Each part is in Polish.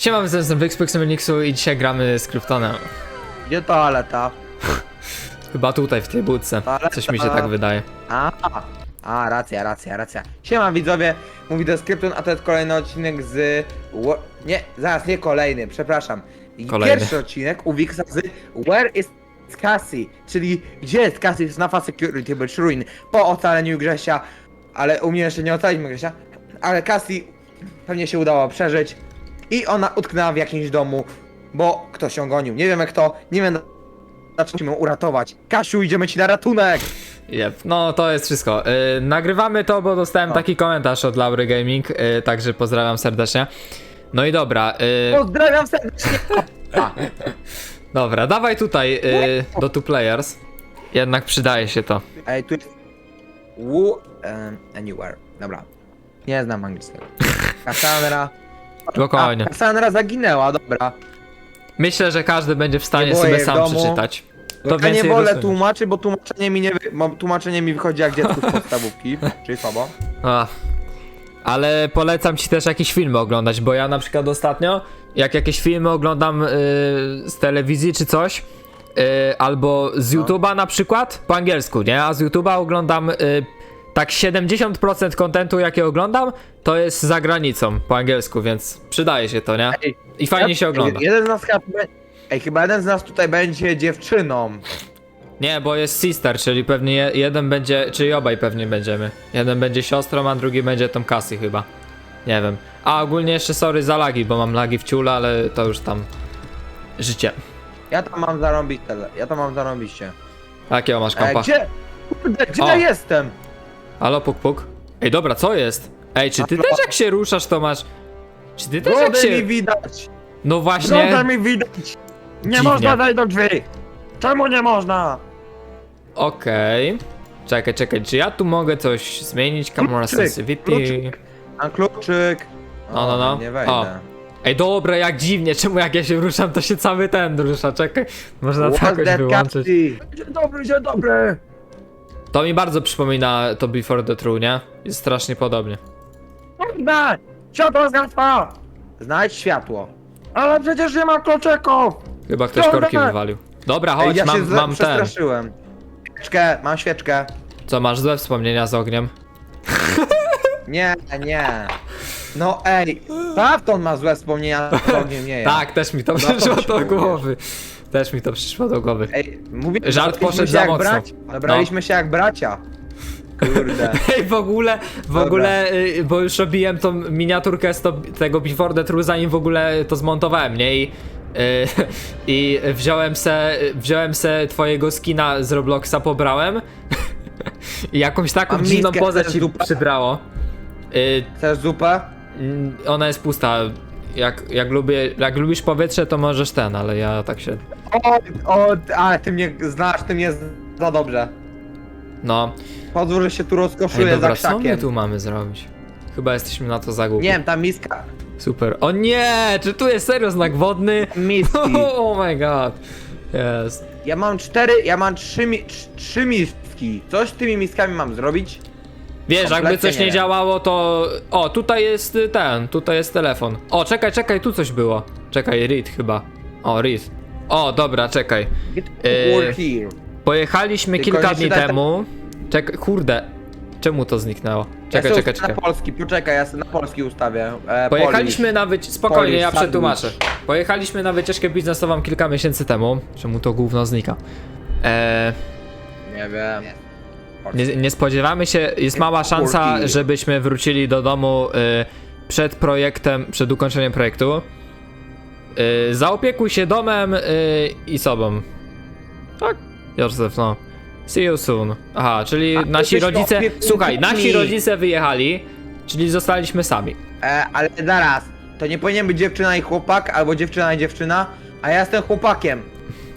Siema, jestem Wyxpyx Mixu i dzisiaj gramy z Kryptonem. Gdzie toaleta? Chyba tutaj, w tej budce. Coś mi się tak wydaje. A, a, racja, racja, racja. Siema widzowie, mówi Description, a to jest kolejny odcinek z... Wo- Nie, zaraz, nie kolejny, przepraszam. Kolejny. Pierwszy odcinek u Wixa z Where is Cassie? Czyli gdzie jest Cassie z Nafa Security Bridge Ruin po ocaleniu Grzesia, ale u mnie jeszcze nie ocaliliśmy Grzesia, ale Cassie pewnie się udało przeżyć i ona utknęła w jakimś domu, bo ktoś ją gonił. Nie wiemy kto, nie wiem dlaczego musimy ją uratować. Kasiu, idziemy ci na ratunek! Yep. No to jest wszystko. Yy, nagrywamy to, bo dostałem taki komentarz od Laury Gaming, yy, także pozdrawiam serdecznie. No i dobra, yy, Pozdrawiam serdecznie! A, dobra, dawaj tutaj yy, do two players. Jednak przydaje się to. ej, tu jest... Woo, um, anywhere. Dobra. Nie znam angielskiego. Cassandra... Spokojnie. A, Cassandra zaginęła, dobra. Myślę, że każdy będzie w stanie Nie sobie w sam domu. przeczytać. To ja nie więcej wolę tłumaczy, bo tłumaczenie mi nie, wy... bo tłumaczenie mi wychodzi jak dziecku z podstawówki, czyli słabo. Ach. Ale polecam ci też jakieś filmy oglądać, bo ja na przykład ostatnio, jak jakieś filmy oglądam y, z telewizji czy coś, y, albo z No. YouTube'a na przykład, po angielsku, nie? A z YouTube'a oglądam y, tak 70% kontentu, jakie oglądam, to jest za granicą po angielsku, więc przydaje się to, nie? Ej, I fajnie się ogląda. Jeden z nas chyba... Ej, chyba jeden z nas tutaj będzie dziewczyną. Nie, bo jest sister, czyli pewnie je- jeden będzie, czyli obaj pewnie będziemy. Jeden będzie siostrą, a drugi będzie tą Cassie chyba. Nie wiem. A ogólnie jeszcze sorry za lagi, bo mam lagi w ciule, ale to już tam życie. Ja tam mam zarąbić tyle, ja tam mam zarąbiście. Jakiego masz Ej, kompa? gdzie? Kurde, gdzie O. ja jestem? Halo, puk puk. Ej, dobra, co jest? Ej, czy ty Halo? też jak się ruszasz, to masz... Czy ty też jak Brodę mi się... widać! No właśnie... Brodę mi widać! Nie Dziwnie. można wejść do drzwi! Czemu nie można? Okej. Czekaj, czekaj, czy ja tu mogę coś zmienić? Camera Kluczyk, sensitivity... kluczyk. Mam kluczyk. No, no, no. Nie wejdę. O. Ej, dobra, jak dziwnie, czemu jak ja się ruszam, to się cały ten rusza, czekaj. Można to What's jakoś that wyłączyć. Dzień dobry, dzień dobry! To mi bardzo przypomina to Before the True, nie? Jest strasznie podobnie. Kurde! Światło zgasła! Znajdź światło. Ale przecież nie mam kluczyków! Chyba ktoś Dobra. korki wywalił. Dobra, chodź, ja się mam, z- mam ten. przestraszyłem. Świeczkę, mam świeczkę. Co, masz złe wspomnienia z ogniem? Nie, nie. No ej, Pafton ma złe wspomnienia z ogniem, nie ja. Tak, też mi to No, przyszło do głowy. Też mi to przyszło do głowy. Ej, mówię, Żart dobraliśmy poszedł się za jak mocno. Braci. Dobraliśmy się jak bracia. Kurde. Ej, w ogóle, w Dobra. ogóle, y, bo już robiłem tą miniaturkę z to, tego Before the True, zanim w ogóle to zmontowałem, nie? I, y, i wziąłem se, wziąłem se twojego skina z Robloxa, pobrałem i jakąś taką dziwną miskę, pozę chcesz ci przybrało. Y, Chcesz zupę? mm, ona jest pusta. Jak, jak, lubię, jak lubisz powietrze, to możesz ten, ale ja tak się... O, o, ale ty mnie znasz, ty mnie za dobrze. No. Pozwól, że się tu Ej, rozkoszuję dobra, za co my krzakiem. tu mamy zrobić? Chyba jesteśmy na to za głupi. Nie wiem, ta miska. Super. O nie! Czy tu jest serio znak wodny? Miski. Oh my god. Jest. Ja mam cztery, ja mam trzy, mi, trz- trzy miski. Coś z tymi miskami mam zrobić? Wiesz, jakby Kompletnie coś nie, nie. działało, to. O, tutaj jest y, ten, tutaj jest telefon. O, czekaj, czekaj, tu coś było. Czekaj, read chyba. O, read. O, dobra, czekaj. Here. Pojechaliśmy Tylko kilka dni temu. Czekaj, kurde. Czemu to zniknęło? Czekaj, ja czekaj, czekaj. na polski, poczekaj, ja sobie na polski ustawię. E, Pojechaliśmy na wycieczkę. Spokojnie, Polish ja sandwich. przetłumaczę. Pojechaliśmy na wycieczkę biznesową kilka miesięcy temu. Czemu to gówno znika? Eee. Polish. Nie wiem. Nie, nie spodziewamy się, jest mała szansa, żebyśmy wrócili do domu y, przed projektem, przed ukończeniem projektu. Y, zaopiekuj się domem y, i sobą. Tak, Józef, no. See you soon. Aha, czyli A, nasi rodzice. Słuchaj, nasi rodzice wyjechali, czyli zostaliśmy sami. E, ale zaraz, to nie powinien być dziewczyna i chłopak, albo dziewczyna i dziewczyna, a ja jestem chłopakiem.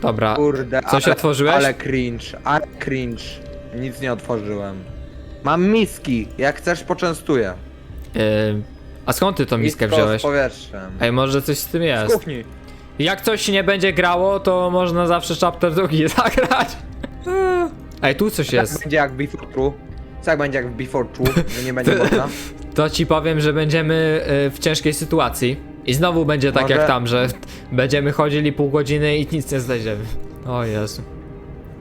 Dobra. Kurde, Coś ale, otworzyłeś? Ale cringe, ale cringe. Nic nie otworzyłem. Mam miski, jak chcesz poczęstuję. Y, a skąd ty tą miskę wziąłeś? z powietrzem. Ej, może coś z tym Z jest. kuchni. Jak coś nie będzie grało, to można zawsze chapter drugi zagrać. Ej, tu coś Tak jest. będzie jak w Before True. Co jak będzie jak w Before True, że nie będzie można? To ci powiem, że będziemy y, w ciężkiej sytuacji. I znowu będzie tak Może- jak tam, że będziemy chodzili pół godziny i nic nie znajdziemy. O Jezu.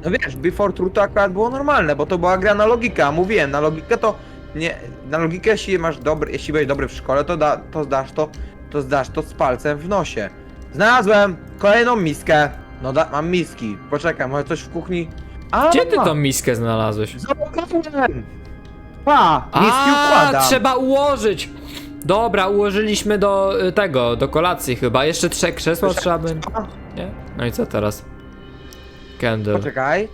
No wiesz, Before True to akurat było normalne, bo to była gra na logikę, a mówiłem, na logikę to nie, na logikę jeśli masz dobry, jeśli byłeś dobry w szkole, to, da, to zdasz to, to zdasz to z palcem w nosie. Znalazłem kolejną miskę. No da, mam miski, poczekaj, może coś w kuchni? A, Gdzie ty ma. tą miskę znalazłeś? Zablokowałem! Pa, miski A, układam. trzeba ułożyć! Dobra, ułożyliśmy do y, tego, do kolacji chyba. Jeszcze trzech krzesła trzeba by... Nie? No i co teraz? Candle. Poczekaj.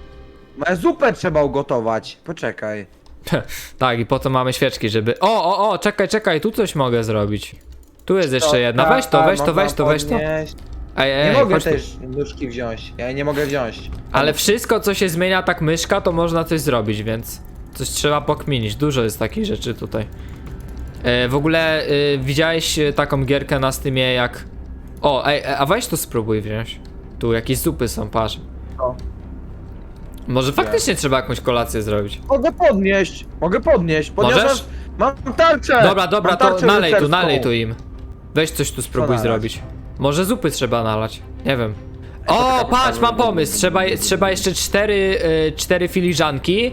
Zupę trzeba ugotować. Poczekaj. Tak, i po to mamy świeczki, żeby... O, o, o, czekaj, czekaj, tu coś mogę zrobić. Tu jest jeszcze jedna. Weź to, weź to, weź to, weź to. podnieść. Ej, ej, Nie mogę chodź tu. też nóżki wziąć. Ja nie mogę wziąć. Ale wszystko, co się zmienia tak myszka, to można coś zrobić, więc coś trzeba pokminić. Dużo jest takich rzeczy tutaj. E, w ogóle e, widziałeś e, taką gierkę na Steamie jak... O, ej, e, a weź to spróbuj wziąć. Tu jakieś zupy są, patrz. O. Może faktycznie trzeba jakąś kolację zrobić. Mogę podnieść. Mogę podnieść. Podniosłem. Możesz? Mam tarczę. Dobra, dobra, mam to tarczę nalej tu, rycerską. nalej tu im. Weź coś tu spróbuj nalać? zrobić. Może zupy trzeba nalać. Nie wiem. O, patrz, mam pomysł. Trzeba, trzeba jeszcze cztery, y, cztery filiżanki y,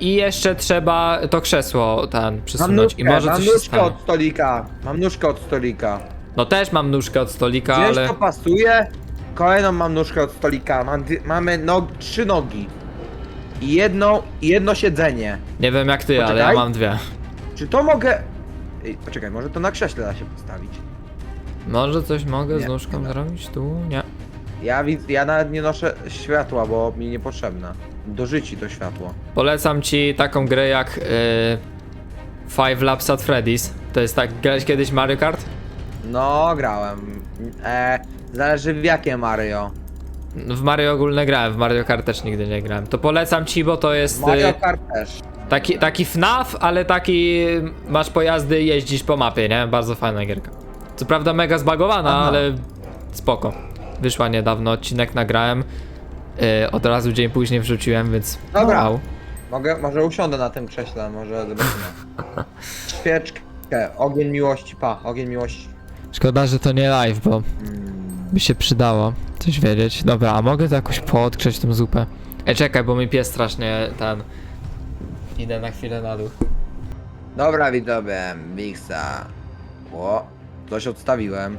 i jeszcze trzeba to krzesło ten Mam przesunąć. nóżkę, I może mam coś się nóżkę stanie. od stolika. Mam nóżkę od stolika. No też mam nóżkę od stolika, Gdzieś ale to pasuje. Kolejną mam nóżkę od stolika. Mam, dy- mamy no, trzy nogi. I jedno, i jedno siedzenie. nie wiem jak ty, ale ja Poczekaj. mam dwie. Czy to mogę... Ej, poczekaj, może to na krześle da się postawić. Może coś mogę z Nie. nóżką zrobić? Tu? Nie. Ja ja nawet nie noszę światła, bo mi niepotrzebne. Do życi to światło. Polecam ci taką grę jak y, Five Laps at Freddy's. To jest tak, grałeś kiedyś Mario Kart? No, grałem. E, zależy w jakie Mario. W Mario ogólne grałem, w Mario Kart też nigdy nie grałem. To polecam ci, bo to jest Mario y, Kart też. taki, taki FNAF, ale taki masz pojazdy i jeździsz po mapie, nie? Bardzo fajna gierka. Co prawda mega zbagowana, Aha. ale spoko. Wyszła niedawno, odcinek nagrałem. y, od razu dzień później wrzuciłem, więc Dobra. wow. Mogę, może usiądę na tym krześle, może zobaczymy. Świeczkę, ogień miłości, pa, ogień miłości. Szkoda, że to nie live, bo Mm. By się przydało coś wiedzieć. Dobra, a mogę to jakoś podkrzeć tą zupę? Ej, czekaj, bo mi pies strasznie ten... Idę na chwilę na dół. Dobra, widzowie, Mixa. O, coś odstawiłem.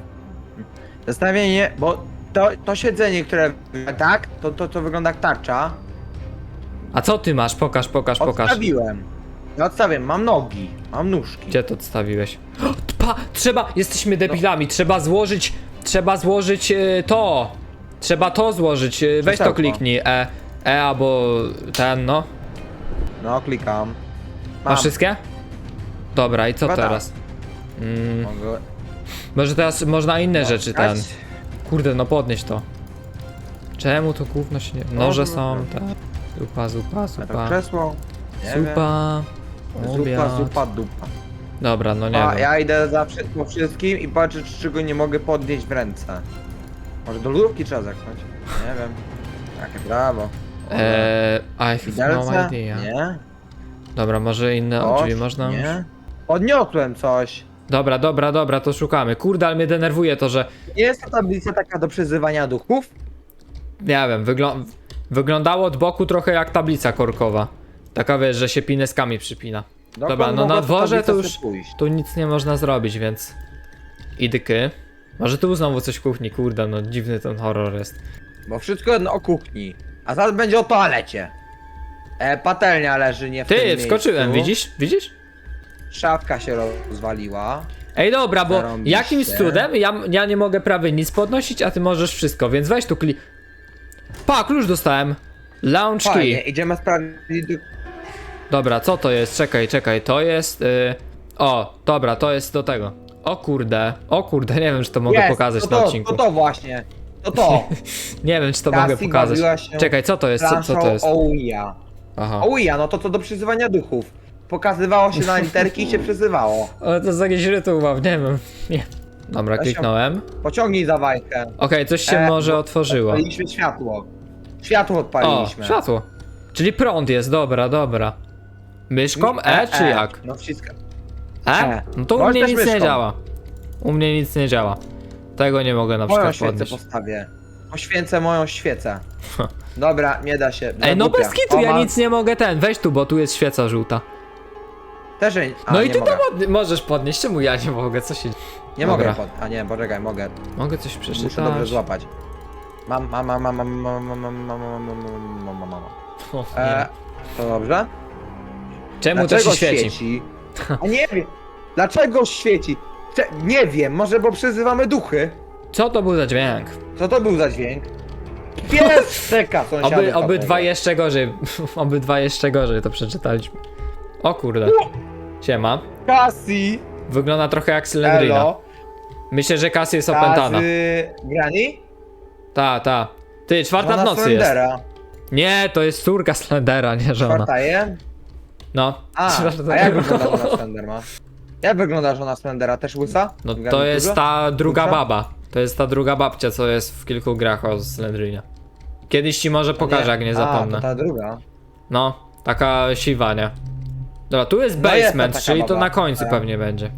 Zestawienie, bo to, to siedzenie, które tak, to, to, to wygląda jak tarcza. A co ty masz? Pokaż, pokaż, pokaż. Odstawiłem. Ja odstawiam, mam nogi, mam nóżki. Gdzie to odstawiłeś? Pa, trzeba, jesteśmy debilami, trzeba złożyć, trzeba złożyć e, to. Trzeba to złożyć, e, weź to Krzesełko. kliknij, E, E albo ten, no. No, klikam. Mam. Masz wszystkie? Dobra, i co Chyba tak. teraz? Mm, Mogę... może teraz można inne rzeczy ten. Kurde, no podnieś to. Czemu to gówno się nie... Noże Można, są, no. tak. Zupa, zupa, A to zupa. krzesło? Nie wiem. Zupa, Zupa, obiad. zupa, dupa. Dobra, no nie A, wiem. ja idę za wszy- po wszystkim i patrzę, czy czego nie mogę podnieść w ręce. Może do lodówki trzeba zaknąć? Nie wiem. Takie brawo. Eee, I have no Widelce? idea. Nie. Dobra, może inne Coś? drzwi można? Nie. Podniosłem coś. Dobra, dobra, dobra, to szukamy. Kurde, ale mnie denerwuje to, że Nie jest to tablica taka do przyzywania duchów? nie wiem, wyglą wyglądało od boku trochę jak tablica korkowa. Taka wiesz, że się pineskami przypina. Dokąd Dobra, no mogła na dworze to już pójść? tu nic nie można zrobić, więc idyky. Może tu znowu coś w kuchni, kurde, no dziwny ten horror jest. Bo wszystko jedno o kuchni. A zaraz będzie o toalecie. E, patelnia leży nie w tym Ty, miejscu. wskoczyłem, widzisz? Widzisz? Szafka się rozwaliła. Ej, dobra, bo Zarąbiście. jakimś cudem ja, ja nie mogę prawie nic podnosić, a ty możesz wszystko, więc weź tu kli... Pa, klucz dostałem. Launch key. Fajnie, idziemy sprawdzić. Dobra, co to jest? Czekaj, czekaj, to jest. Y... O, dobra, to jest do tego. O kurde, o kurde, nie wiem, czy to mogę Jest, pokazać to na odcinku. To to właśnie. To to. Nie wiem, czy to mogę pokazać. się Czekaj, co to jest? Co, co to jest? Ouija. Aha. Ouija, no to co do przyzywania duchów. Pokazywało się na literki i się przyzywało. O, to jest jakiś rytuał, nie wiem. Nie. Dobra, się- kliknąłem. Pociągnij za wajkę. Okej, coś się E, może bo otworzyło. Odpaliliśmy światło. Światło O, odpaliliśmy. światło. Czyli prąd jest, dobra, dobra. Myszką E czy jak? No wszystko. E? E. No to u Możesz mnie też nic nie myszką. działa. U mnie nic nie działa. Tego nie mogę na Moją przykład świecę podnieść. postawię. Poświęcę moją świecę. Dobra, nie da się. Ej, no Głupia. bez kitu, ja O, nic nie mogę ten. Weź tu, bo tu jest świeca żółta. Też nie. A, No i nie ty mogę. to pod... możesz podnieść, czemu ja nie mogę? Co się... Nie Dobra. mogę pod... A nie, poczekaj, mogę. Mogę coś przeczytać? Muszę dobrze złapać. Mam, mam, mam, mam, mam, mam, mam, mam, mam, mam, mam, mam, mam, mam. O, E, nie. to dobrze? Czemu to się świeci? A nie wiem. Dlaczego świeci? Cze- nie wiem, może bo przyzywamy duchy? Co to był za dźwięk? Co to był za dźwięk? Pies czeka sąsiadów. Oby, obydwa jeszcze gorzej. obydwa jeszcze gorzej to przeczytaliśmy. O kurde. Siema. Cassie, Wygląda trochę jak Slendrina. Elo, Myślę, że Cassie jest opętana. Cassie, Granny? Ta, ta. Ty, czwarta w nocy jest. Slendera. Nie, to jest córka Slendera, nie żona. Czwarta je? No. A, a jak wygląda żona Slender ma? Jak wygląda żona Slendera? Też łysa? No to jest ta druga Łysa? baba. To jest ta druga babcia, co jest w kilku grach o Slendrinie. Kiedyś ci może pokażę, jak nie A, zapomnę. to ta druga. No, taka siwa, nie? Dobra, tu jest No jest basement, taka czyli to baba. na końcu E. pewnie będzie.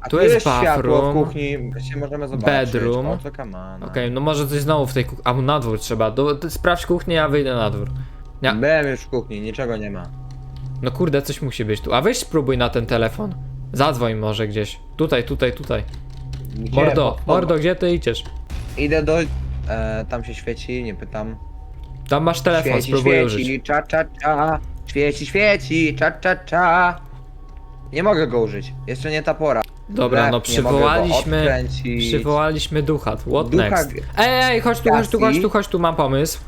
A Tu jest światło bathroom. w kuchni, się możemy zobaczyć. Bedroom. O, co kamana. Okej, no może coś znowu w tej kuchni. A na dwór trzeba. Do, sprawdź kuchnię, ja wyjdę na dwór. Nie. Byłem już w kuchni, niczego nie ma. No kurde, coś musi być tu. A weź spróbuj na ten telefon. Zadzwoń może gdzieś. Tutaj, tutaj, tutaj. Gdzie? Mordo, mordo, gdzie ty idziesz? Idę do... E, tam się świeci, nie pytam. Tam masz telefon, świeci, spróbuj świeci, użyć. cza, cza, cza. Świeci, świeci, cza, cza, cza. Nie mogę go użyć, jeszcze nie ta pora. Dobra, no nie mogę go przywołaliśmy. odkręcić. Przywołaliśmy ducha. What Ducha next? Ej, ej, chodź tu, chodź tu, chodź tu, chodź tu, mam pomysł.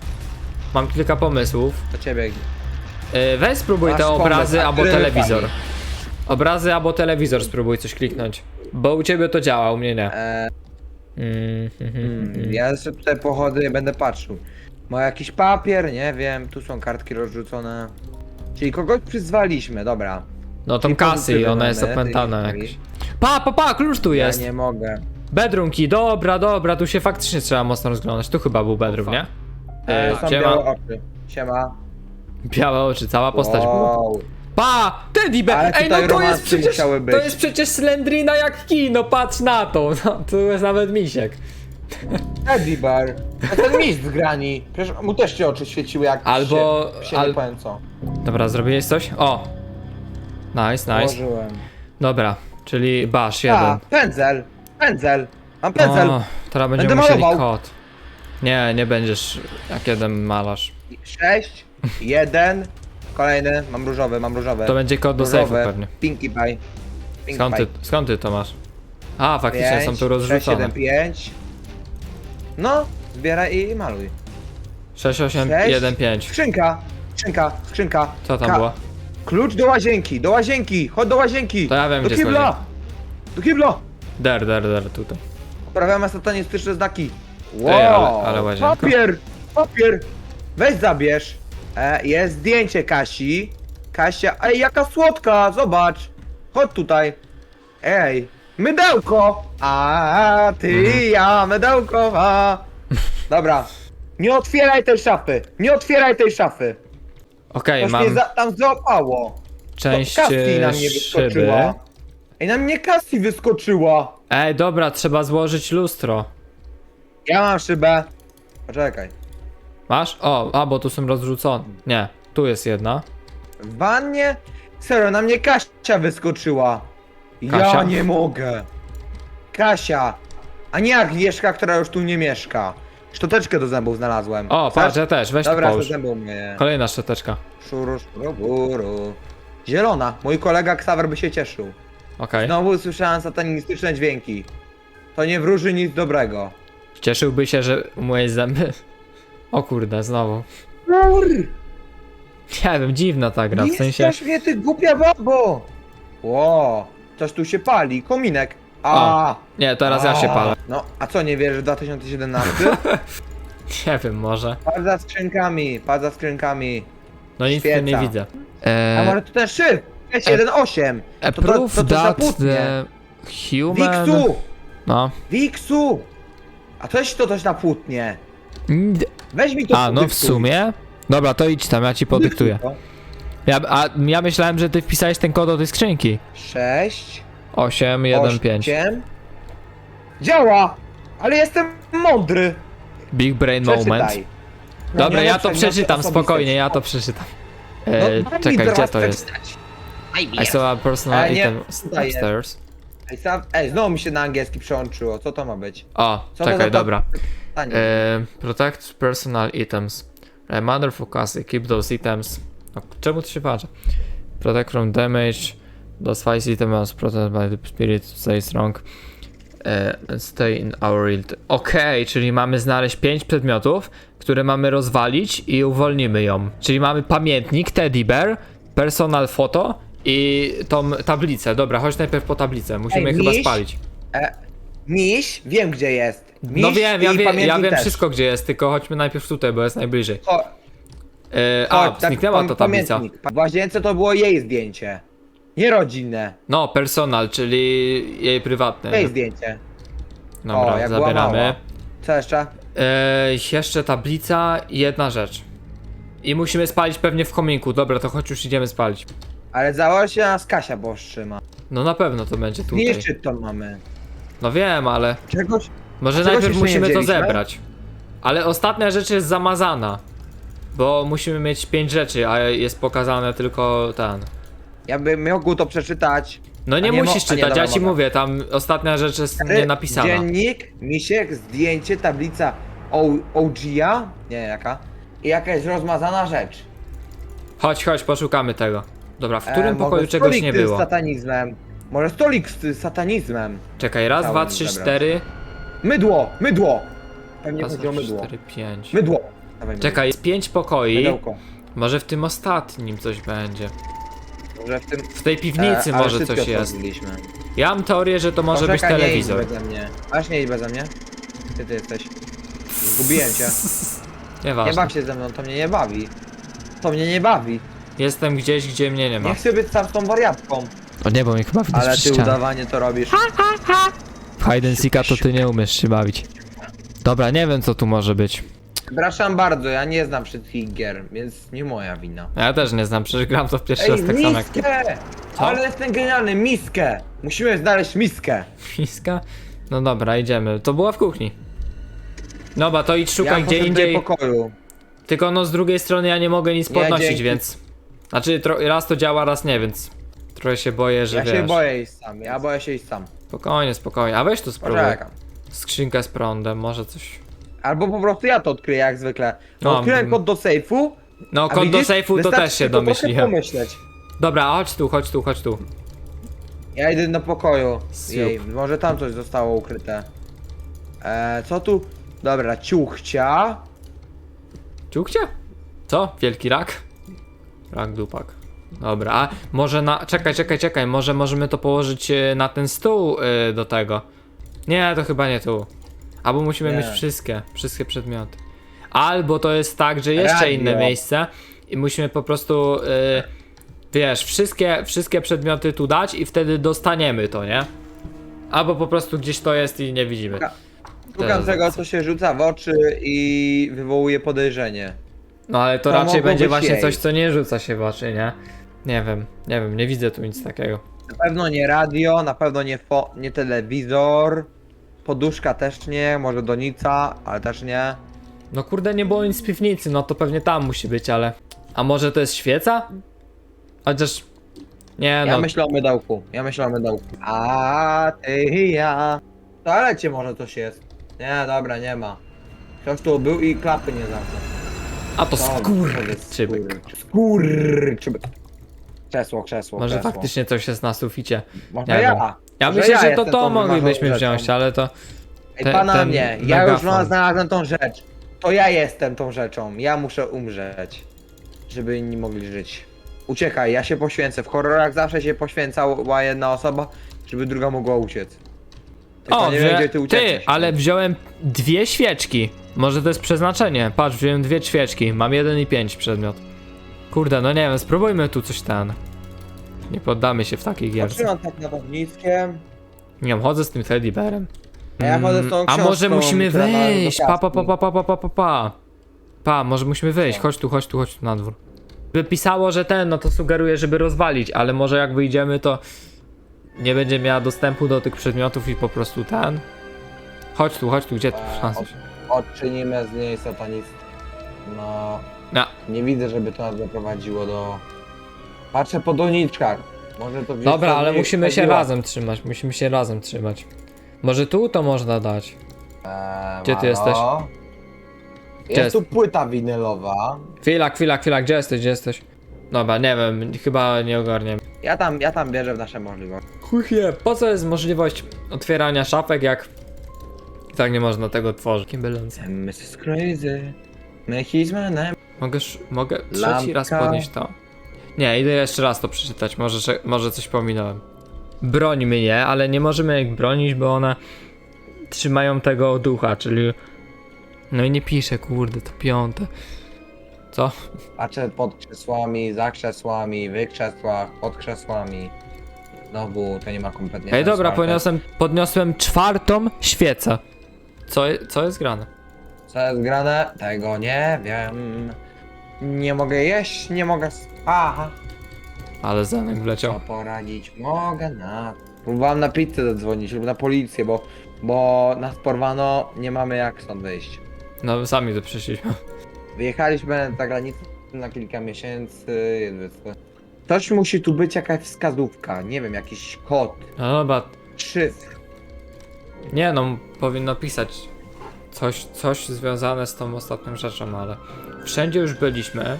Mam kilka pomysłów. Do ciebie. Yy, weź spróbuj Masz te pomysł, obrazy a albo telewizor. Obrazy albo telewizor spróbuj coś kliknąć. Bo u ciebie to działa, u mnie nie. E, Mm, mhm, mhm. ja jeszcze tutaj pochodzę i będę patrzył. Ma jakiś papier? Nie wiem, tu są kartki rozrzucone. Czyli kogoś przyzwaliśmy, dobra. No Cassie, pozytywne ona jest opętana jakaś. Pa, pa, pa, klucz tu jest. Ja nie mogę. Bedroom key, dobra, dobra, tu się faktycznie trzeba mocno rozglądać. Tu chyba był bedroom, nie? E, Yy, są siema. białe oczy. Siema. Białe oczy, cała postać była. Wow. Pa! Teddy bear! Ale Ej, no tutaj to jest przecież, musiały być. to jest przecież Slendrina jak kino, patrz na to. No, tu jest nawet misiek. Teddy bear. A ten mistrz z grani. Przecież mu też się oczy świeciły jak Albo- się, się al- nie powiem co. Dobra, zrobiłeś coś? O! Nice, nice. Włożyłem. Dobra, czyli bash jeden. A, pędzel. Pędzel. Mam pędzel. O, teraz będziemy Będę musieli malował. kod. Nie, nie będziesz jak jeden malarz. Sześć. Jeden. Kolejny. Mam różowy, mam różowy. To będzie kod do Różowy. sejfu pewnie. Pinkie Pie. Pinkie Skąd ty, Pie. skąd ty to masz? A, faktycznie są tu rozrzucone. siedem, pięć. No, zbieraj i maluj. 6, 8, Sześć. 1, 5. Skrzynka. Skrzynka, skrzynka. Co tam Ka- było? Klucz do łazienki, do łazienki, chodź do łazienki. To ja wiem, do gdzie jest kibla. Do kibla. Der, der, der, tutaj. Poprawiamy satanistyczne znaki. Ej, ale- ale łazienka. Papier, papier. Weź zabierz. E, jest zdjęcie Kasi. Kasia, ej, jaka słodka, zobacz. Chodź tutaj. Ej, mydełko. A, ty, Mhm. ja, mydełkowa. Dobra. Nie otwieraj tej szafy. Nie otwieraj tej szafy. Okej, Coś mam za, tam złapało. część To Cassie na e, mnie szyby. wyskoczyła. Ej, na mnie Cassie wyskoczyła. Ej, dobra, trzeba złożyć lustro. Ja mam szybę. Poczekaj. Masz? O, a, bo tu są rozrzucone. Nie, tu jest jedna. W wannie? Serio, na mnie Kasia wyskoczyła. Ja Kasia? nie mogę. Kasia. A nie Agnieszka, która już tu nie mieszka. Szczoteczkę do zębów znalazłem. O, patrz, ja też, weź tu Dobra, połóż. zęby u mnie. Kolejna szczoteczka. Szuru, szuru, buru. Zielona. Mój kolega Ksawer by się cieszył. Okej. Znowu słyszałem satanistyczne dźwięki. To nie wróży nic dobrego. Cieszyłby się, że umyłeś zęby. O kurde, znowu. Ur, Nie wiem, dziwna ta gra, w nie sensie... strasz mnie, ty głupia babo! Ło, coś tu się pali, kominek. A, Nie, teraz ja się a. palę. No, a co, nie wierzysz w 2017? Nie wiem, może. Patrz za skrzynkami, patrz za skrzynkami. No nic tu nie Świeca. widzę. A Eee, może to ten szyb? 518. a To to, to, proof to, to za that płótnie. the human... Wiksu! No. Wiksu! A coś to coś na płótnie. Weź mi to A, no w podyktuj. sumie? Dobra, to idź tam, ja ci podyktuję. Podyktuj Ja, a ja myślałem, że ty wpisałeś ten kod do tej skrzynki. to. 6, 8, 1, 5. 8, Działa! Ale jestem mądry! Big brain moment. Przeczytaj. Dobra, No, nie ja no, to przeczytam, osobiste. spokojnie, ja to przeczytam. No, E, daj mi czekaj, gdzie teraz to jest? przeczytać. I saw a personal E, nie, item tutaj jest. upstairs. Ej, sam- Ej, znowu mi się na angielski przełączyło, co to ma być? O, Co to czekaj, za dobra. E, protect personal items. Reminder for Cassie, keep those items. No, czemu to się waży? Protect from damage. Those five items protected by the spirit, stay strong. E, stay in our real. Okej, czyli mamy znaleźć 5 przedmiotów, które mamy rozwalić i uwolnimy ją. Czyli mamy pamiętnik, teddy bear, personal photo i tą tablicę. Dobra, chodź najpierw po tablicę. Musimy Ej, chyba miś? spalić. E, miś, wiem gdzie jest. Miś No wiem, ja, i wie, ja pamiętnik wiem też. wszystko gdzie jest, tylko chodźmy najpierw tutaj, bo jest najbliżej. Cho- E, a, chodź, tak, zniknęła pam- to tablica. pamiętnik. W łazience to było jej zdjęcie. Nie rodzinne, No, personal, czyli jej prywatne. jej zdjęcie. Dobra, o, jak była zabieramy. mała. Co jeszcze? E, jeszcze tablica i jedna rzecz. I musimy spalić pewnie w kominku. Dobra, to chodź już idziemy spalić. Ale założ się nas Kasia powstrzyma. No na pewno to będzie tutaj. Niszczyć to mamy. No wiem, ale Czegoś? może najpierw nie musimy to zebrać. Ale ostatnia rzecz jest zamazana. Bo musimy mieć pięć rzeczy, a jest pokazane tylko ten. Ja bym mógł to przeczytać. No nie, A nie mo- musisz a nie, czytać, dobra, ja ci dobra. mówię, tam ostatnia rzecz jest nie napisana. Dziennik, misiek, zdjęcie, tablica O- OG-a, nie jaka, i jakaś rozmazana rzecz. Chodź, chodź, poszukamy tego. Dobra, w E, którym może pokoju czegoś stolik nie z było? satanizmem. Może stolik z satanizmem. Czekaj, raz, dwa, trzy, zabrać. cztery. Mydło, mydło. Pewnie Raz, chodzi o trzy, mydło. cztery, pięć. Mydło. Dawaj mydło. Czekaj, jest pięć pokoi. Mydełko. Może w tym ostatnim coś będzie. Może w tym... W tej piwnicy e, ale może coś jest. otworzyliśmy. Ja mam teorię, że to może być Poczekaj, telewizor. Nie idź beze mnie. Aż nie idź beze mnie. Gdzie ty jesteś? Zgubiłem cię. Nie Nieważne. baw się ze mną, to mnie nie bawi. To mnie nie bawi. Jestem gdzieś, gdzie mnie nie ma. Nie chcę być sam z tą wariatką. O nie, bo mnie chyba widać Ale ty ścianę. udawanie to robisz. W hide and seeka to ty nie umiesz się bawić. Dobra, nie wiem co tu może być. Przepraszam bardzo, ja nie znam wszystkich gier, więc nie moja wina. Ja też nie znam, przecież gram to w pierwszy raz Ej, tak samo jak ty. miskę! Co? Ale jestem genialny, miskę! Musimy znaleźć miskę. Miska? No dobra, idziemy. To była w kuchni. Dobra, to idź szukaj ja gdzie indziej. pokoju. Tylko no z drugiej strony ja nie mogę nic podnosić, dzięki. więc... Znaczy tro... raz to działa, raz nie, więc... Trochę się boję, że Ja wiesz... się boję iść sam, ja boję się iść sam. Spokojnie, spokojnie. A weź tu spróbuj. Poczekam. Skrzynkę z prądem, może coś... Albo po prostu ja to odkryję jak zwykle. No, Odkryłem mm. kod do sejfu. No, a kod do widzisz? sejfu to Wystarczy też się tylko trochę domyśliłem. pomyśleć. Dobra, chodź tu, chodź tu, chodź tu. Ja idę do pokoju. Siup. Jej, może tam coś zostało ukryte. Eee, co tu? Dobra, ciuchcia. Ciukcie? Co? Wielki rak? Rak dupak. Dobra, a może na... Czekaj, czekaj, czekaj, może możemy to położyć e, na ten stół e, do tego. Nie, to chyba nie tu. Albo musimy Nie. mieć wszystkie, wszystkie przedmioty. Albo to jest tak, że jeszcze Radio. inne miejsce i musimy po prostu, e, wiesz, wszystkie, wszystkie przedmioty tu dać i wtedy dostaniemy to, nie? Albo po prostu gdzieś to jest i nie widzimy. Szukam Teraz tego, co się rzuca w oczy i wywołuje podejrzenie. No ale to, To raczej mogło będzie być właśnie jej. coś, co nie rzuca się w oczy, nie? Nie wiem, nie wiem, nie widzę tu nic takiego. Na pewno nie radio, na pewno nie, fo- nie telewizor. Poduszka też nie, może donica, ale też nie. No kurde, nie było nic z piwnicy, no to pewnie tam musi być, ale... A może to jest świeca? Chociaż... Nie Ja no, myślę o mydełku, ja myślę o mydełku. A ty i ja. W toalecie może coś jest. Nie, dobra, nie ma. Ktoś tu był i klapy nie zamknął. a to skór... to jest Czybyk. Skór... Krzesło, krzesło, Może krzesło. faktycznie coś jest na suficie. Może nie ja. wiem. Ja myślę, że to jestem to moglibyśmy wziąć, rzeczą. ale to... Ej, te- pana ten mnie, ja już megafon. znalazłem tą rzecz. To ja jestem tą rzeczą, ja muszę umrzeć. Żeby inni mogli żyć. Uciekaj, ja się poświęcę. W horrorach zawsze się poświęcała jedna osoba, żeby druga mogła uciec. Tylko O, nie wiem, wie... gdzie ty ty, uciekniesz. ale wziąłem dwie świeczki. Może to jest przeznaczenie. Patrz, wziąłem dwie świeczki. Mam jeden i pięć przedmiot. Kurde, no nie wiem, spróbujmy tu coś ten. Nie poddamy się w takiej gierce. Patrzyłam tak na wodnickiem. Nie wiem, chodzę z tym teddy bearem. A ja chodzę z tą Mm, A może musimy która ma wejść? Pa, pa, pa, pa, pa, pa, pa, pa. Pa, może musimy wyjść. Co? Chodź tu, chodź tu, chodź tu na dwór. By pisało, że ten, no to sugeruje, żeby rozwalić, ale może jak wyjdziemy, to nie będzie miała dostępu do tych przedmiotów i po prostu ten. Chodź tu, chodź tu, gdzie tu? Szansa. Odczynimy z niej satanist. No, No, nie widzę, żeby to nas doprowadziło do... Patrzę po doniczkach. Może to gdzieś dobra, ale nie musimy się razem trzymać, musimy się razem trzymać. Może tu to można dać. Eee, Gdzie ty Maro? jesteś? Gdzie Jest tu płyta winylowa. Chwila, chwila, chwila, gdzie jesteś, gdzie jesteś? Dobra, nie wiem, chyba nie ogarniam. Ja tam, ja tam bierze w nasze możliwości. Chuchie, po co jest możliwość otwierania szafek, jak i tak nie można tego tworzyć? Kimbylance. Mrs. Crazy. Make his man. Mogę, mogę trzeci Lampka. raz podnieść to? Nie, idę jeszcze raz to przeczytać, może, że- może coś pominąłem. Broń mnie, ale nie możemy ich bronić, bo one trzymają tego ducha, czyli... No i nie piszę, kurde, to piąte. Co? Patrzę pod krzesłami, za krzesłami, wy krzesłach, pod krzesłami. Znowu to nie ma kompletnie Ej, sensu, dobra, ale to jest- podniosłem, podniosłem czwartą świecę. Co, je- co jest grane? Co jest grane? Tego nie wiem. Nie mogę jeść, nie mogę spać. Ale Zenek wleciał. Co poradzić mogę na... Próbowałem na pizzę zadzwonić lub na policję, bo, bo nas porwano, nie mamy jak stąd wyjść. No, sami to przyszliśmy. Wyjechaliśmy za granicę na kilka miesięcy, jest- Coś musi tu być jakaś wskazówka, nie wiem, jakiś kod, No dobra, szyfr. Nie no, powinno pisać coś, coś związane z tą ostatnią rzeczą, ale wszędzie już byliśmy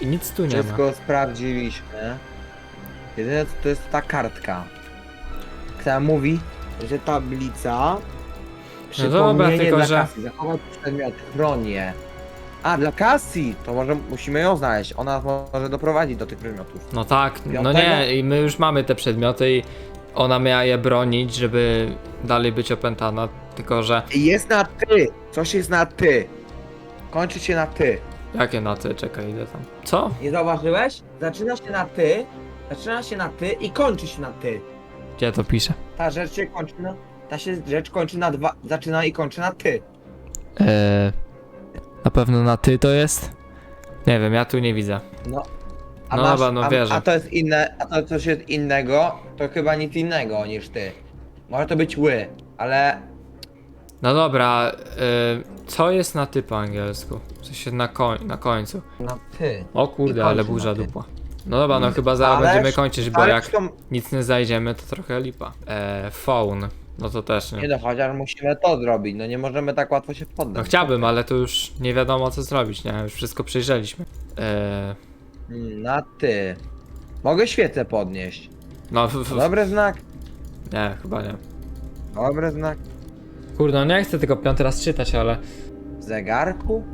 i nic tu nie ma. Wszystko sprawdziliśmy. Jedyne co to jest ta kartka, która mówi, że tablica przypomnienie tylko dla że- Cassie, zachować przedmiot, bronię. A, dla Cassie! To może musimy ją znaleźć, ona może doprowadzić do tych przedmiotów. No tak, no Piątego? nie, i my już mamy te przedmioty i ona miała je bronić, żeby dalej być opętana, tylko że Jest na ty! Coś jest na ty! Kończy się na ty. jakie na ty, czekaj, idę tam. Co? Nie zauważyłeś? Zaczyna się na ty, zaczyna się na ty i kończy się na ty. Gdzie to pisze? Ta rzecz się kończy na... Ta się rzecz kończy na dwa... Zaczyna i kończy na ty. Eee, na pewno na ty to jest? Nie wiem, ja tu nie widzę. No. No dobra, no a, wierzę. a to jest inne, a to coś jest innego, to chyba nic innego niż ty. Może to być ły, ale No dobra, y, co jest na ty po angielsku? W sensie na, koń, na końcu. na ty. O kurde, kończy ale na burza ty. dupła. No dobra, no chyba zaraz Talerz- będziemy kończyć, bo jak to- nic nie znajdziemy, to trochę lipa. Eee, phone. No to też Nie nie. no, chociaż musimy to zrobić, no nie możemy tak łatwo się poddać. No chciałbym, ale to już nie wiadomo co zrobić, nie? Już wszystko przejrzeliśmy. Mm, Na ty. Mogę świecę podnieść. no, w, w, Dobry znak, nie, chyba nie. dobry znak. Kurde, no nie chcę tylko piąty raz czytać, ale... W zegarku?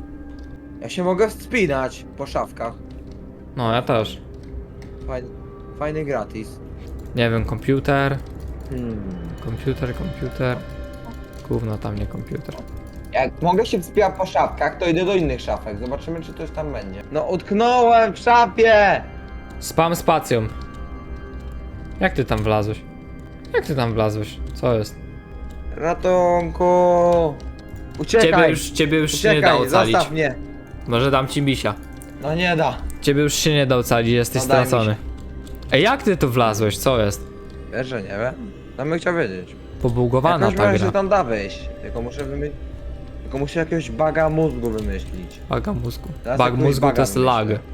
Ja się mogę wspinać po szafkach. No, ja też. Fajny, fajny gratis. Nie wiem, komputer, Hmm. komputer, komputer. Gówno tam nie komputer. Jak mogę się wspierać po szafkach, to idę do innych szafek. Zobaczymy, czy coś tam będzie. No utknąłem w szafie! Spam spacją. Jak ty tam wlazłeś? Jak ty tam wlazłeś? Co jest? Ratunku! Uciekaj! Ciebie już, ciebie już się nie da ocalić. zostaw mnie! Może dam ci misia. No nie da. Ciebie już się nie da ocalić, jesteś No daj mi stracony. Ej, jak ty tu wlazłeś? Co jest? Wiesz, że nie wiem? No bym chciał wiedzieć. Pobugowana Jakoś ta wiem, że gra. tam da wyjść. Tylko muszę wymyślić. Tylko muszę jakiegoś baga mózgu wymyślić. Baga mózgu. Teraz jakiegoś mózgu to jest lag. wymyślę.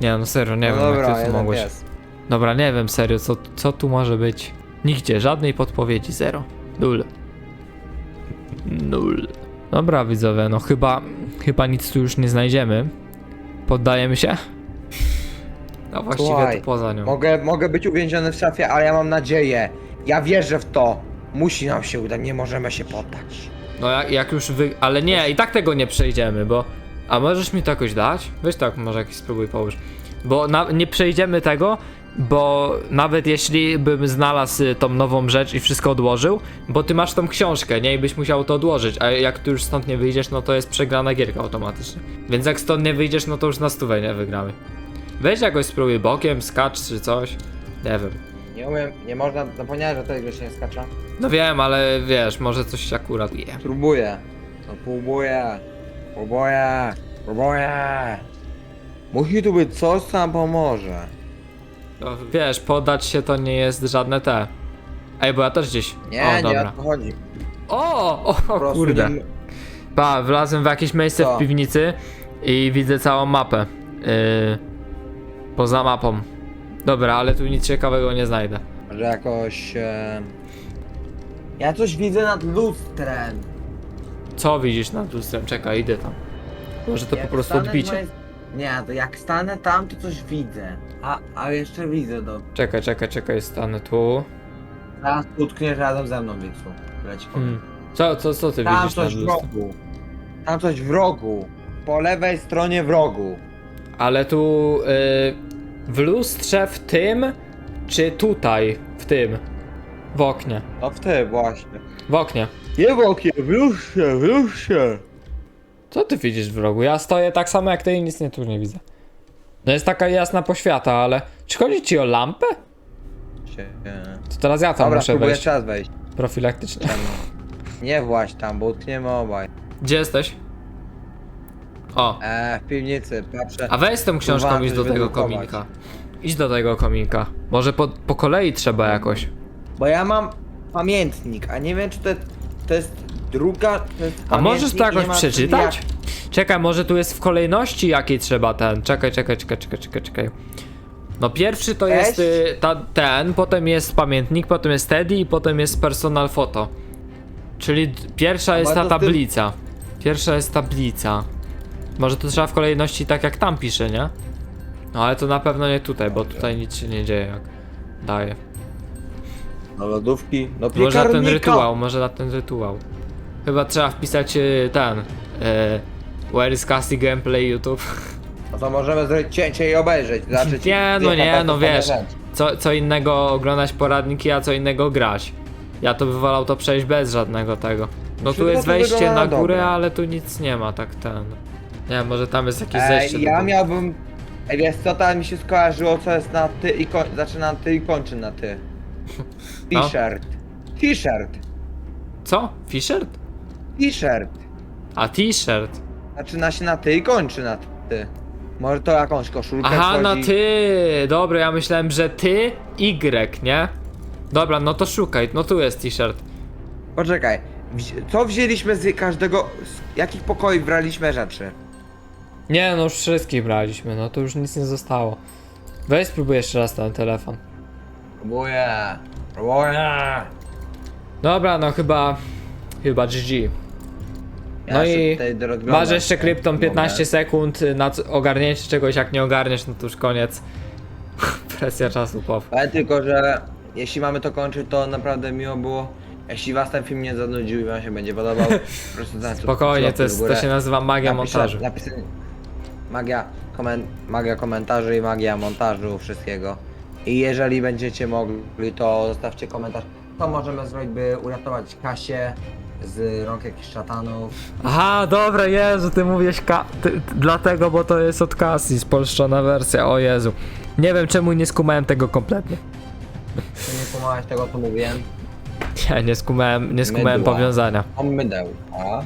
Nie no serio, nie no wiem dobra, jak ty tu jeden mogłeś. pies. Dobra, nie wiem serio, co, co tu może być. Nigdzie, żadnej podpowiedzi, zero. Nul. Nul. Dobra widzowie, no chyba, chyba nic tu już nie znajdziemy. Poddajemy się? No właściwie Słuchaj, to poza nią. Mogę, mogę być uwięziony w szafie, ale ja mam nadzieję. Ja wierzę w to. Musi nam się udać, nie możemy się poddać. No jak, jak już wy... Ale nie, i tak tego nie przejdziemy, bo... A możesz mi to jakoś dać? Weź tak, może jakiś spróbuj połóż. Bo na... nie przejdziemy tego, bo nawet jeśli bym znalazł y, tą nową rzecz i wszystko odłożył, bo ty masz tą książkę, nie? I byś musiał to odłożyć, a jak tu już stąd nie wyjdziesz, no to jest przegrana gierka automatycznie. Więc jak stąd nie wyjdziesz, no to już na stówę nie wygramy. Weź jakoś spróbuj bokiem, skacz czy coś. Nie wiem. Nie umiem, nie można, zapomniałem, że tego się nie skacza. No wiem, ale wiesz, może coś akurat je. Próbuję. No próbuję. Próbuję. Próbuję. Musi tu być coś, co nam pomoże. No, wiesz, poddać się to nie jest żadne te. Ej, bo ja też gdzieś. Nie, o, nie dobra. o to chodzi. O! O, Po o prostu kurde. nie- Pa, wlazłem w jakieś miejsce Co? w piwnicy i widzę całą mapę. Yy, poza mapą. Dobra, ale tu nic ciekawego nie znajdę. Że jakoś... E... Ja coś widzę nad lustrem. Co widzisz nad lustrem? Czekaj, idę tam. Może to Jak po prostu stanę odbicie. mojej- Nie, to jak stanę tam, to coś widzę. A, a jeszcze widzę do. Czekaj, czekaj, czekaj, stanę tu. Teraz utkniesz razem ze mną, Wiksu. Leci Hmm. Co, co, co ty Tam widzisz coś w rogu. Tam coś w rogu. Po lewej stronie w rogu. Ale tu yy, w lustrze w tym, czy tutaj w tym? W oknie. No w ty właśnie. W oknie. Nie w oknie, w lustrze, w lustrze. Co ty widzisz w rogu? Ja stoję tak samo jak ty i nic nie tu nie widzę. No jest taka jasna poświata, ale czy chodzi ci o lampę? To teraz ja tam Dobra, muszę próbuję wejść teraz wejść. profilaktycznie. Czemu? Nie właź tam, bo utkniemy obaj. Gdzie jesteś? O, Eee, w piwnicy, patrzę. a weź z tą książką Próbowałem idź do coś tego wydrukować. kominka. Idź do tego kominka. Może po, po kolei trzeba jakoś. Bo ja mam pamiętnik, a nie wiem czy to, to jest druga. A możesz to jakoś przeczytać? Czekaj, może tu jest w kolejności jakiej trzeba ten. Czekaj, czekaj, czekaj, czekaj, czekaj, czekaj. No pierwszy to jest y, ta, ten, potem jest pamiętnik, potem jest Teddy i potem jest personal photo. Czyli pierwsza jest ta tablica. Pierwsza jest tablica. Może to trzeba w kolejności tak jak tam pisze, nie? No ale to na pewno nie tutaj, bo tutaj nic się nie dzieje jak daje. Do lodówki, do Może na ten piekarnika. rytuał, może na ten rytuał. Chyba trzeba wpisać y, ten. Y, where is Cassie Gameplay YouTube? No to możemy zrobić cięcie i obejrzeć. Zobaczyć, Nie, no nie, no wiesz. Co, co innego oglądać poradniki, a co innego grać. Ja to wywalał to przejść bez żadnego tego. No tu Chyba jest to wejście wygląda na górę, dobre. ale tu nic nie ma, tak ten. Nie może tam jest jakieś Ej, zejście. do ja góry. miałbym. Ej, wiesz co, tam mi się skojarzyło, co jest na ty i koń... zaczyna na ty i kończy na ty. No. T-shirt. T-shirt. Co? T-shirt? T-shirt. A t-shirt. Zaczyna się na ty i kończy na ty. Może to jakąś koszulkę Aha, na ty. Dobra, ja myślałem, że ty, Y, nie? Dobra, no to szukaj. No tu jest t-shirt. Poczekaj. wzi- Co wzięliśmy z każdego. Z jakich pokoi braliśmy rzeczy? Nie, no już wszystkich braliśmy, no to już nic nie zostało. Weź spróbuj jeszcze raz ten telefon. Próbuję. Próbuję. Dobra, no chyba... Chyba GG. No i masz jeszcze krypton 15 Mogę. sekund na c- ogarnięcie czegoś, jak nie ogarniesz, no to już koniec. Presja czasu, pow. Ale tylko, że jeśli mamy to kończyć, to naprawdę miło było. Jeśli was ten film nie zanudził i wam się będzie podobał, po prostu znaczy Spokojnie, to, jest, to się nazywa magia montażu. Magia, komen, magia komentarzy i magia montażu wszystkiego. I jeżeli będziecie mogli, to zostawcie komentarz, co możemy zrobić, by uratować Kasię z rąk jakichś szatanów. Aha, dobra, Jezu, ty mówisz ka- ty, ty, dlatego, bo to jest od Cassie, spolszczona wersja, o Jezu. Nie wiem, czemu nie skumałem tego kompletnie. Czy nie kumałeś tego, co mówiłem? Nie, nie skumałem, nie skumałem Mydła. powiązania. Mam mydełka,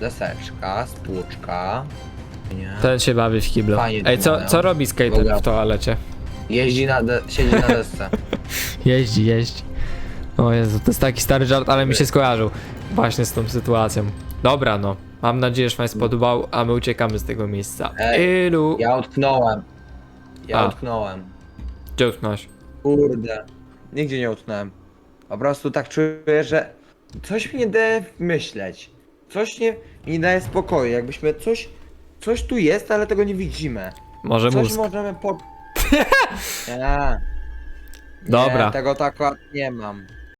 deseczka, spłuczka. Nie. Ten się bawi w kiblu. Fajnie Ej, co, co robi skater w toalecie? Jeździ na de- siedzi na desce. Jeździ, jeździ. O Jezu, to jest taki stary żart, ale mi się skojarzył właśnie z tą sytuacją. Dobra, no. Mam nadzieję, że wam się spodobał, a my uciekamy z tego miejsca. Ej, Ilu? Ja utknąłem. Ja A. utknąłem. Gdzie utknąłeś? Kurde. Nigdzie nie utknąłem. Po prostu tak czuję, że coś mi nie daje myśleć. Coś nie, mi nie daje spokoju. Jakbyśmy coś. Coś tu jest, ale tego nie widzimy. Może Coś mózg. możemy po. Nie. Dobra. Nie, tego tak akurat nie mam.